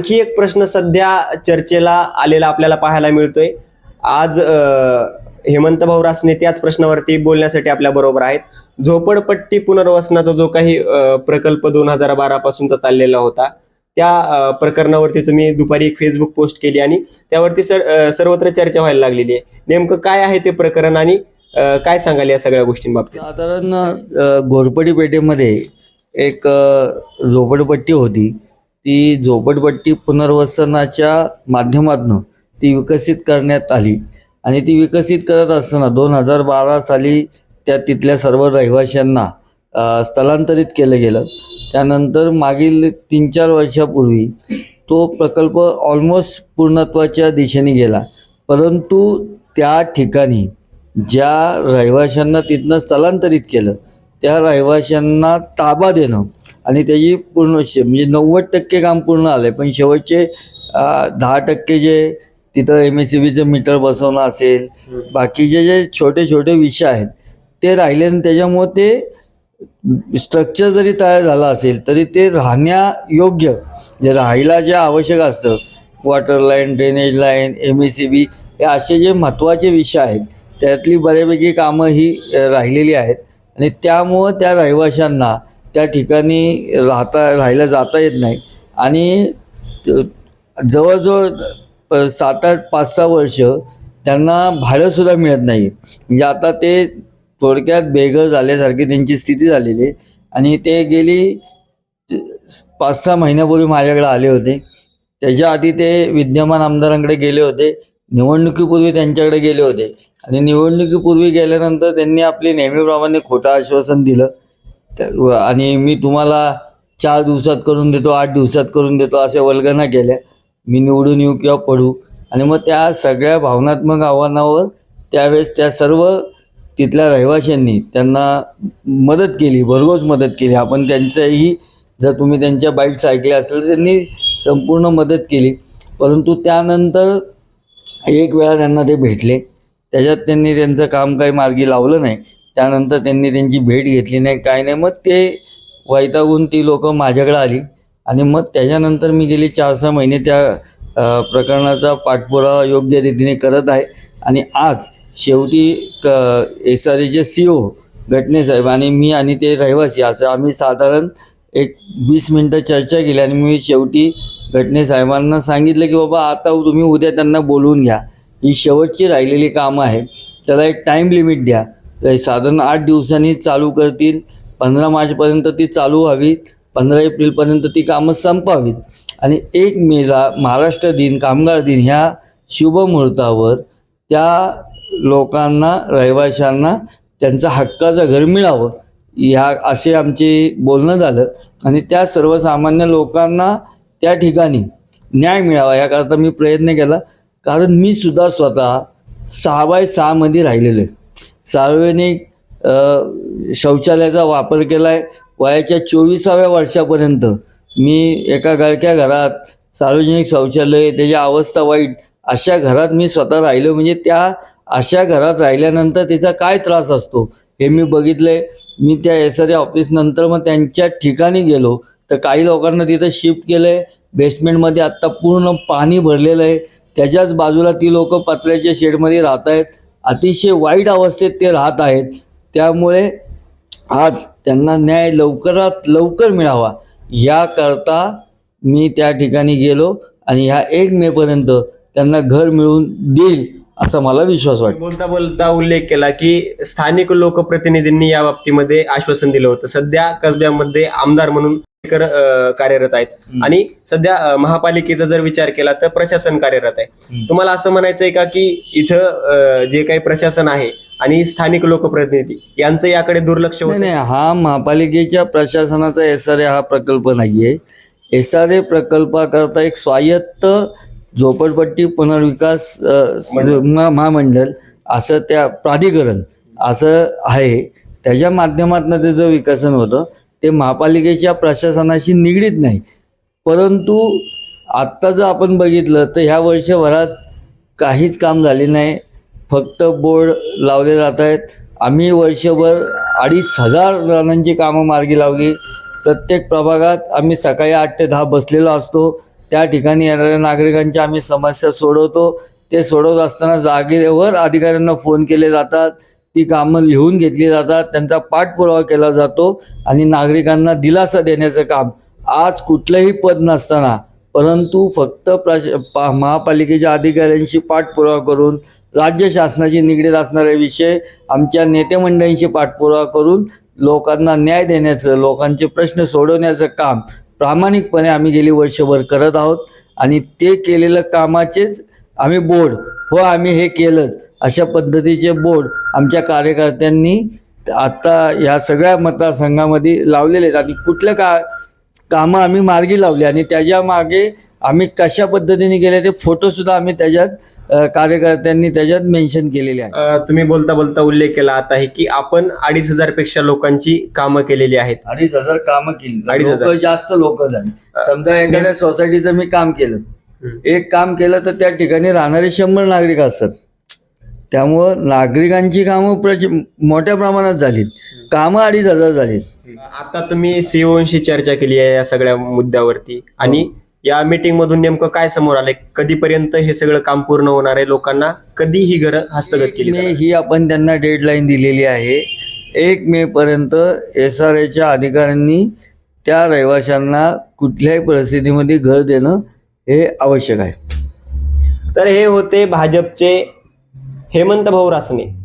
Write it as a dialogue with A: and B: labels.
A: आणखी एक प्रश्न सध्या चर्चेला आलेला आपल्याला पाहायला मिळतोय. आज हेमंत भाऊ रासने त्याच प्रश्नावरती बोलण्यासाठी आपल्या बरोबर आहेत. झोपडपट्टी पुनर्वसनाचा जो काही प्रकल्प दोन हजार बारा पासूनचा चाललेला होता त्या प्रकरणावरती तुम्ही दुपारी एक फेसबुक पोस्ट केली आणि त्यावरती सर सर्वत्र चर्चा व्हायला लागलेली आहे. नेमकं काय आहे ते प्रकरण आणि काय सांगाल या सगळ्या गोष्टींबाबतीत?
B: साधारण घोरपडी पेठेमध्ये एक झोपडपट्टी होती. ती झोपडपट्टी पुनर्वसनाच्या माध्यमातून ती विकसित करण्यात आली. आणि ती विकसित करत असताना दोन हजार बारा साली त्या तिथल्या सर्व रहिवाशांना स्थलांतरित केलं गेलं. त्यानंतर मागील तीन चार वर्षापूर्वी तो प्रकल्प ऑलमोस्ट पूर्णत्वाच्या दिशेने गेला. परंतु त्या ठिकाणी ज्या रहिवाशांना तिथनं स्थलांतरित केलं त्या रहिवाशांना ताबा देणं आणि त्याची पूर्ण शे म्हणजे नव्वद टक्के काम पूर्ण आलं आहे पण शेवटचे दहा टक्के जे तिथं एम एस सी बीचं मीटर बसवणं असेल बाकीचे जे छोटे छोटे विषय आहेत ते राहिले आणि त्याच्यामुळं ते स्ट्रक्चर जरी तयार झालं असेल तरी ते राहण्यायोग्य जे राहायला जे आवश्यक असतं water line drainage line M S C B हे असे जे महत्त्वाचे विषय आहेत त्यातली बऱ्यापैकी कामं ही राहिलेली आहेत. आणि त्यामुळं त्या रहिवाशांना त्या ठिकाणी राहता राहायला जाता येत नाही. आणि जवळजवळ प- सात आठ पाच सहा वर्ष त्यांना भाडंसुद्धा मिळत नाही. म्हणजे आता ते थोडक्यात बेघर झाल्यासारखी त्यांची स्थिती झालेली आहे. आणि ते गेली पाच सहा महिन्यापूर्वी माझ्याकडे आले होते. त्याच्या आधी ते विद्यमान आमदारांकडे गेले होते. निवडणुकीपूर्वी त्यांच्याकडे गेले होते. आणि निवडणुकीपूर्वी गेल्यानंतर त्यांनी आपली नेहमीप्रमाणे खोटं आश्वासन दिलं. आणि मी तुम्हाला चार दिवसात करून देतो आठ दिवसात करून देतो अशा वल्गना केल्या. मी निवडून येऊ किंवा पडू. आणि मग त्या सगळ्या भावनात्मक आव्हानावर त्यावेळेस त्या सर्व तिथल्या रहिवाशांनी त्यांना मदत केली भरघोस मदत केली. आपण त्यांचंही जर तुम्ही त्यांच्या बाईट्स ऐकल्या असेल तर त्यांनी संपूर्ण मदत केली. परंतु त्यानंतर एक वेळा त्यांना ते भेटले. त्याच्यात त्यांनी त्यांचं काम काही मार्गी लावलं नाही. त्यानंतर त्यांनी त्यांची भेट घेतली नाही काय नाही. मग ते वैतागून ती लोकं माझ्याकडे आली आणि मग त्याच्यानंतर मी गेली चार सहा महिने त्या प्रकरणाचा पाठपुरावा योग्य रीतीने करत आहे. आणि आज शेवटी क एस आर एचे सी ओ घटनेसाहेब आणि मी आणि ते रहिवासी असं आम्ही साधारण एक वीस मिनटं चर्चा केली आणि मी शेवटी घटनेसाहेबांना सांगितलं की बाबा आता तुम्ही उद्या त्यांना बोलवून घ्या. ही शेवटची राहिलेली कामं आहे त्याला एक टाईम लिमिट द्या. साधारण आठ दिवसांनी चालू करतील. पंधरा मार्चपर्यंत ती चालू व्हावी पंधरा एप्रिलपर्यंत ती कामं संपावीत. आणि एक मेला महाराष्ट्र दिन कामगार दिन ह्या शुभ मुहूर्तावर त्या लोकांना रहिवाशांना त्यांचा हक्काचं घर मिळावं. ह्या असे आमचे बोलणं झालं. आणि त्या सर्वसामान्य लोकांना त्या ठिकाणी न्याय मिळावा याकरता मी प्रयत्न केला. कारण मी सुद्धा स्वतः सहा बाय सहामध्ये राहिलेलो आहे. सार्वजनिक शौचालयाचा वापर केला आहे वयाच्या चोवीसाव्या वर्षापर्यंत मी एका गळक्या घरात सार्वजनिक शौचालय त्याची अवस्था वाईट अशा घरात मी स्वतः राहिलो. म्हणजे त्या अशा घरात राहिल्यानंतर त्याचा काय त्रास असतो हे मी बघितलंय. मी त्या एस आर ऑफिसनंतर मग त्यांच्या ठिकाणी गेलो. तर काही लोकांना तिथं शिफ्ट केलं आहे बेसमेंटमध्ये आत्ता पूर्ण पाणी भरलेलं आहे. त्याच्याच बाजूला ती लोक पत्र्याच्या शेडमध्ये राहत आहेत अतिशय वाईट अवस्थेत ते राहत आहेत. त्यामुळे आज त्यांना न्याय लवकरात लवकर मिळावा. याकरता मी त्या ठिकाणी गेलो आणि ह्या एक मेपर्यंत त्यांना घर मिळवून देईल असा मला विश्वास वाटतो.
A: बोलता बोलता उल्लेख केला की स्थानिक लोकप्रतिनिधींनी या बाबतीमध्ये आश्वासन दिलं होतं. सध्या कसब्यामध्ये आमदार म्हणून कार्यरत आहेत. आणि सध्या महापालिकेचा जर विचार केला तर प्रशासन कार्यरत आहे. तुम्हाला असं म्हणायचंय का की इथं जे काही प्रशासन आहे आणि स्थानिक लोकप्रतिनिधी यांचं याकडे दुर्लक्ष होत
B: नाही हा महापालिकेच्या प्रशासनाचा एस आर ए हा प्रकल्प नाही आहे एस आर ए प्रकल्पाकरता एक स्वायत्त झोपडपट्टी पुनर्विकास महामंडळ असं त्या प्राधिकरण असं आहे. त्याच्या माध्यमातून त्याचं विकसन होतं. ते महापालिकेच्या प्रशासनाशी निगडीत नाही. परंतु आत्ता जर आपण बघितलं तर ह्या वर्षभरात काहीच काम झाले नाही. फक्त बोर्ड लावले जात आहेत. आम्ही वर्षभर अडीच हजार जणांची कामं मार्गी लावली. प्रत्येक प्रभागात आम्ही सकाळी आठ ते दहा बसलेलो असतो. त्या ठिकाणी येणाऱ्या नागरिकांच्या आम्ही समस्या सोडवतो. ते सोडवत असताना जागेवर अधिकाऱ्यांना फोन केले जातात. ती कामं लिहून घेतली जातात त्यांचा पाठपुरावा केला जातो आणि नागरिकांना दिलासा देण्याचं काम. आज कुठलंही पद नसताना परंतु फक्त प्रश पा महापालिकेच्या अधिकाऱ्यांशी पाठपुरावा करून राज्य शासनाशी निगडीत असणारे विषय आमच्या नेतेमंडळींशी पाठपुरावा करून लोकांना न्याय देण्याचं लोकांचे प्रश्न सोडवण्याचं काम प्रामाणिकपणे आम्ही गेली वर्षभर करत आहोत आणि ते केलेलं कामाचेच आम्ही बोर्ड. हो आम्ही हे केलंच. अशा पद्धतीचे बोर्ड आमच्या कार्यकर्त्यांनी आता या सगळ्या मतदारसंघामध्ये लावलेले आहेत. आणि कुठलं का कामं आम्ही मार्गी लावली आणि त्याच्यामागे आम्ही कशा पद्धतीने गेले ते फोटोसुद्धा आम्ही त्याच्यात कार्यकर्त्यांनी त्याच्यात मेन्शन केलेले आहे
A: तुम्ही बोलता बोलता उल्लेख केला आता आहे की आपण अडीच हजारपेक्षा लोकांची कामं केलेली आहेत.
B: अडीच हजार कामं केली.
A: अडीच हजार.
B: जास्त लोक झाली. समजा एखाद्या सोसायटीचं मी काम केलं. एक काम केलं तर त्या ठिकाणी राहणारे शंभर नागरिक असतात. त्यामुळं नागरिकांची कामं प्रच मोठ्या प्रमाणात झालीत. कामं अडीच हजार झालीत.
A: आता तुम्ही सीओशी चर्चा केली आहे या सगळ्या मुद्द्यावरती. आणि या मीटिंग मधून नेमकं काय समोर आलंय? कधीपर्यंत हे सगळं काम पूर्ण होणार आहे? लोकांना कधी ही घरं हस्तगत केली
B: मे
A: जाणार?
B: ही आपण त्यांना डेडलाईन दिलेली आहे. एक मे पर्यंत एस आर एच्या अधिकाऱ्यांनी त्या रहिवाशांना कुठल्याही परिस्थितीमध्ये घर देणं हे आवश्यक आहे.
A: तर हे होते भाजपचे हेमंत भाऊ रासने.